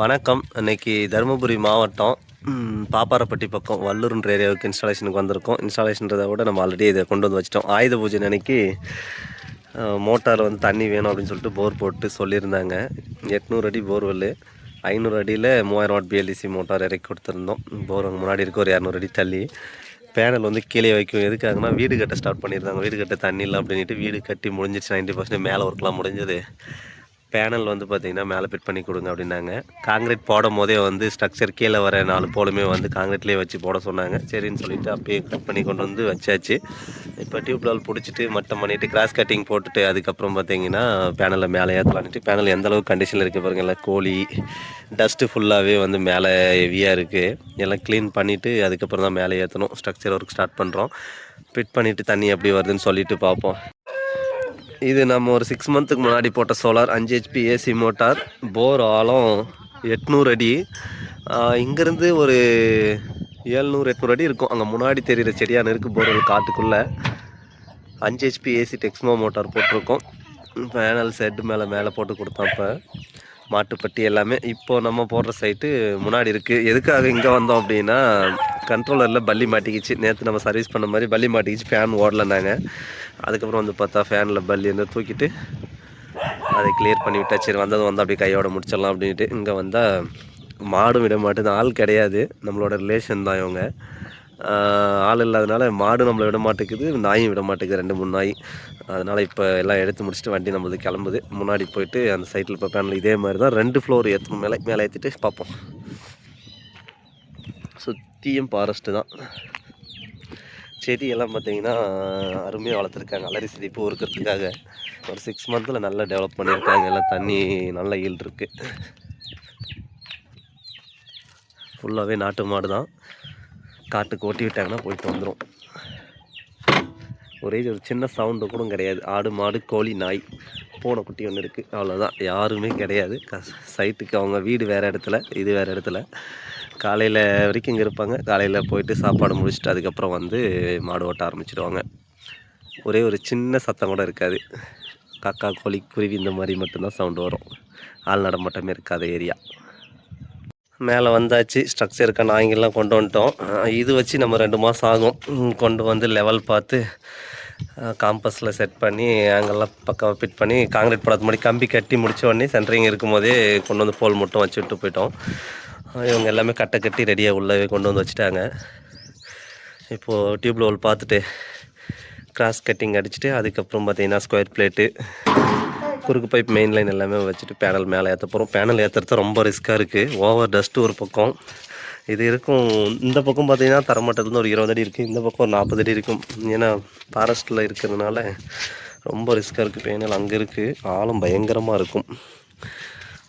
வணக்கம். இன்றைக்கி தருமபுரி மாவட்டம் பாப்பாரப்பட்டி பக்கம் வல்லூர்ன்ற ஏரியாவுக்கு இன்ஸ்டாலேஷனுக்கு வந்திருக்கோம். இன்ஸ்டாலேஷன்றதை விட நம்ம ஆல்ரெடி இதை கொண்டு வந்து வச்சிட்டோம். ஆயுத பூஜை அன்னைக்கு மோட்டார் வந்து தண்ணி வேணும் அப்படின்னு சொல்லிட்டு போர் போட்டு சொல்லியிருந்தாங்க. எட்நூறு அடி போர்வெல் ஐநூறு அடியில் மூவாயிரம் வாட் பிஎல்டிசி மோட்டார் இறக்கி கொடுத்துருந்தோம். போர் அங்கே முன்னாடி இருக்க ஒரு இரநூறு அடி தள்ளி. பேனல் வந்து கீழே வைக்கும் எதுக்காகனா வீடு கட்ட ஸ்டார்ட் பண்ணியிருந்தாங்க. வீடு கட்ட தண்ணி இல்லை அப்படின்ட்டு வீடு கட்டி முடிஞ்சிச்சு நைன்ட்டி பர்சன்ட் மேலே ஒர்க்லாம் முடிஞ்சது. பேனல் வந்து பார்த்தீங்கன்னா மேலே ஃபிட் பண்ணி கொடுங்க அப்படின்னாங்க. காங்கிரீட் போடும் போதே வந்து ஸ்ட்ரக்சர் கீழே வர நாலு போலுமே வந்து காங்கிரீட்லேயே வச்சு போட சொன்னாங்க. சரின்னு சொல்லிட்டு அப்பயே கட் பண்ணி கொண்டு வந்து வச்சாச்சு. இப்போ டியூப் லால் பிடிச்சிட்டு மட்டம் பண்ணிவிட்டு கிராஸ் கட்டிங் போட்டுட்டு அதுக்கப்புறம் பார்த்தீங்கன்னா பேனலில் மேலே ஏற்றலான்ட்டு பேனல் எந்த அளவுக்கு கண்டிஷனில் இருக்குது பாருங்கள் கோழி டஸ்ட்டு ஃபுல்லாகவே வந்து மேலே ஹெவியாக இருக்குது எல்லாம் க்ளீன் பண்ணிவிட்டு அதுக்கப்புறம் தான் மேலே ஏற்றணும் ஸ்ட்ரக்சர் ஒர்க் ஸ்டார்ட் பண்ணுறோம் ஃபிட் பண்ணிவிட்டு தண்ணி எப்படி வருதுன்னு சொல்லிட்டு பார்ப்போம் இது நம்ம ஒரு சிக்ஸ் மந்த்துக்கு முன்னாடி போட்ட சோலார் அஞ்சு ஹெச்பி ஏசி மோட்டார் போர் ஆழம் எட்நூறு அடி. இங்கேருந்து ஒரு ஏழ்நூறு எட்நூறு அடி இருக்கும். அங்கே முன்னாடி தெரிகிற செடியான இருக்குது போர்வெல் காட்டுக்குள்ளே. அஞ்சு ஹெச்பி ஏசி டெக்ஸ்மோ மோட்டார் போட்டிருக்கோம். பேனல் செட்டு மேலே மேலே போட்டு கொடுத்தோம் இப்போ. மாட்டுப்பட்டி எல்லாமே இப்போ நம்ம போடுற சைட்டு முன்னாடி இருக்குது எதுக்காக இங்கே வந்தோம் அப்படின்னா கண்ட்ரோலரில் பல்லி மாட்டிக்கிச்சு. நேற்று நம்ம சர்வீஸ் பண்ண மாதிரி பள்ளி மாட்டிக்கிச்சு. ஃபேன் ஓடலைனாங்க அதுக்கப்புறம் வந்து பார்த்தா ஃபேனில் பல்லி வந்து தூக்கிட்டு அதை கிளியர் பண்ணி விட்டா சரி வந்ததும் வந்து அப்படியே கையோட முடிச்சிடலாம் அப்படின்ட்டு இங்கே வந்தால் மாடும் விட மாட்டேது ஆள் கிடையாது. நம்மளோட ரிலேஷன் தான் இவங்க. ஆள் இல்லாதனால மாடு நம்மளை விட மாட்டேங்குது நாயும் விட மாட்டேங்குது ரெண்டு மூணு நாய். அதனால் இப்போ எல்லாம் எடுத்து முடிச்சுட்டு வண்டி நம்மளுக்கு கிளம்புது. முன்னாடி போயிட்டு அந்த சைட்டில் இப்போ பேனல் இதே மாதிரி தான் ரெண்டு ஃப்ளோர் ஏற்றணும் மேலே மேலே ஏற்றிட்டு பார்ப்போம். சுற்றியும் ஃபாரஸ்ட்டு தான். செடியெல்லாம் பார்த்தீங்கன்னா அருமையாக வளர்த்துருக்காங்க. அலரி சிரிப்பு பூ இருக்கிறதுக்காக ஒரு சிக்ஸ் மந்தில் நல்லா டெவலப் பண்ணியிருக்காங்க. எல்லாம் தண்ணி நல்ல ஈல் இருக்குது ஃபுல்லாகவே நாட்டு மாடு தான் காட்டுக்கு ஓட்டி விட்டாங்கன்னா போயிட்டு வந்துடும் ஒரே ஒரு சின்ன சவுண்டு கூட கிடையாது. ஆடு மாடு கோழி நாய் பூனை குட்டி ஒன்று இருக்குது அவ்வளோதான் யாருமே கிடையாது. க சைட்டுக்கு அவங்க வீடு வேறு இடத்துல இது வேறு இடத்துல. காலையில் வரைக்கும் இங்கே இருப்பாங்க. காலையில் போயிட்டு சாப்பாடு முடிச்சுட்டு அதுக்கப்புறம் வந்து மாடு ஓட்ட ஆரம்பிச்சிடுவாங்க ஒரே ஒரு சின்ன சத்தம் கூட இருக்காது. காக்கா கோழி குருவி இந்த மாதிரி மட்டும்தான் சவுண்டு வரும். ஆள் நடமாட்டமே இருக்காத ஏரியா மேலே வந்தாச்சு ஸ்ட்ரக்சருக்க நாய்ங்கெல்லாம் கொண்டு வந்துட்டோம். இது வச்சு நம்ம ரெண்டு மாதம் ஆகும். கொண்டு வந்து லெவல் பார்த்து காம்பஸில் செட் பண்ணி அங்கெல்லாம் பக்கம் ஃபிட் பண்ணி காங்கிரீட் போடாத முன்னாடி கம்பி கட்டி முடித்த உடனே சென்ட்ரிங் இருக்கும்போதே கொண்டு வந்து போல் மட்டும் வச்சு விட்டு போயிட்டோம். இவங்க எல்லாமே கட்டை கட்டி ரெடியாக உள்ளவே கொண்டு வந்து வச்சுட்டாங்க. இப்போது டியூப் லெவல் பார்த்துட்டு கிராஸ் கட்டிங் அடிச்சுட்டு அதுக்கப்புறம் பார்த்திங்கன்னா ஸ்கொயர் பிளேட்டு குறுக்கு பைப் மெயின் லைன் எல்லாமே வச்சுட்டு பேனல் மேலே ஏற்ற போகிறோம் பேனல் ஏற்றுறது ரொம்ப ரிஸ்க்காக இருக்குது ஓவர் டஸ்ட்டு ஒரு பக்கம். இது இருக்கும். இந்த பக்கம் பார்த்தீங்கன்னா தரமட்டத்துலேருந்து ஒரு இருபது அடி இருக்குது இந்த பக்கம் ஒரு நாற்பது அடி இருக்கும். ஏன்னா ஃபாரஸ்ட்டில் இருக்கிறதுனால ரொம்ப ரிஸ்க்காக இருக்குது பேனல் அங்கே இருக்குது ஆழம் பயங்கரமாக இருக்கும்.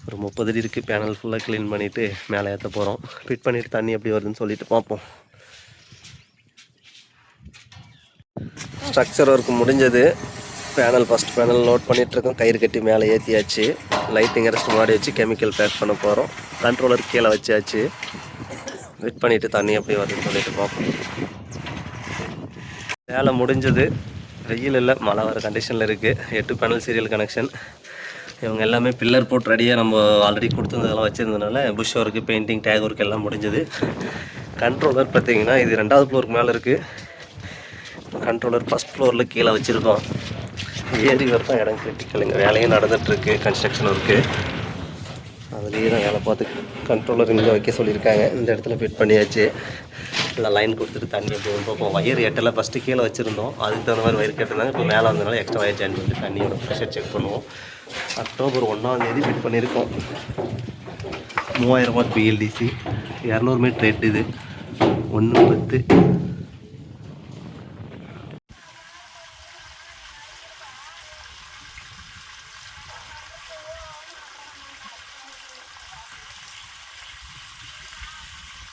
ஒரு முப்பது அடி இருக்குது பேனல் ஃபுல்லாக க்ளீன் பண்ணிவிட்டு மேலே ஏற்ற போகிறோம் ஃபிட் பண்ணிவிட்டு தண்ணி எப்படி வருதுன்னு சொல்லிட்டு பார்ப்போம் ஸ்ட்ரக்சர் ஒர்க் முடிஞ்சது. பேனல் ஃபஸ்ட் பேனல் நோட் பண்ணிகிட்ருக்கோம் கயிறு கட்டி மேலே ஏற்றியாச்சு லைட்டிங் அரெஸ்ட் முன்னாடி வச்சு கெமிக்கல் பேக் பண்ண போகிறோம் கண்ட்ரோலர் கீழே வச்சாச்சு. வெயிட் பண்ணிவிட்டு தண்ணி எப்படி வருதுன்னு சொல்லிட்டு பார்ப்போம். வேலை முடிஞ்சது. வெயில் இல்லை மழை வர கண்டிஷனில் இருக்குது எட்டு பேனல் சீரியல் கனெக்ஷன் இவங்க எல்லாமே பில்லர் போட்டு ரெடியாக நம்ம ஆல்ரெடி கொடுத்துருந்ததெல்லாம் வச்சுருந்தனால push work painting tack work எல்லாம் முடிஞ்சது. கண்ட்ரோலர் பார்த்தீங்கன்னா இது ரெண்டாவது ஃப்ளோருக்கு மேலே இருக்குது கண்ட்ரோலர் ஃபஸ்ட் ஃப்ளோரில் கீழே வச்சுருக்கோம். ஏறி வர இடம் கிரிட்டிக்கலுங்க வேலையும் நடந்துகிட்ருக்கு கன்ஸ்ட்ரக்ஷன் ஒர்க்கு அதுலேயே தான் வேலை பார்த்து கண்ட்ரோலர் இங்கே வைக்க சொல்லியிருக்காங்க. இந்த இடத்துல ஃபிட் பண்ணியாச்சு. இல்லை லைன் கொடுத்துட்டு தண்ணி எப்படி வரும் பார்ப்போம் வயர் எட்டெல்லாம் ஃபஸ்ட்டு கீழே வச்சுருந்தோம். அதுக்கு தகுந்த மாதிரி வயர் கட்டிருந்தாங்க இப்போ மேலே வந்தனால எக்ஸ்ட்ரா வயர் ஜாயின் பண்ணிட்டு தண்ணியோட ப்ரெஷர் செக் பண்ணுவோம். அக்டோபர் ஒன்றாந்தேதி ஃபிட் பண்ணியிருக்கோம். மூவாயிரம் வாட் பிஎல்டிசி இரநூறு மீட்டர் ரேட் இது. ஒன்று பத்து.